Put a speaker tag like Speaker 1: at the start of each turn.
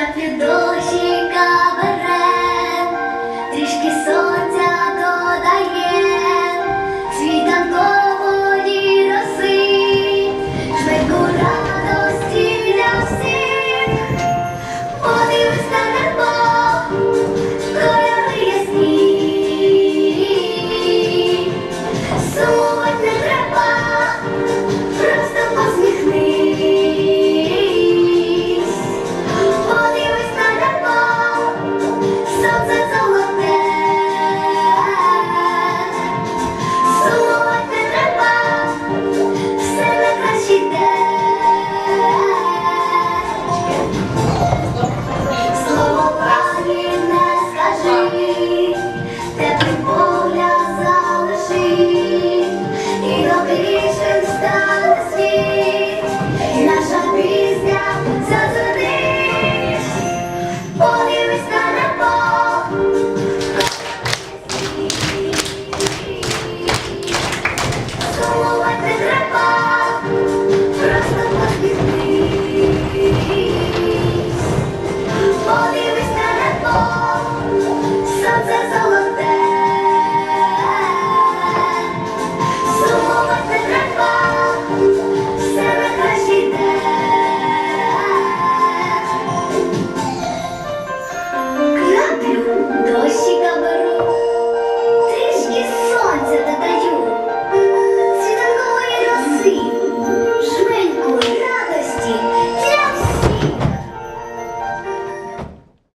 Speaker 1: Теплі дощі кабаре, трішки сон.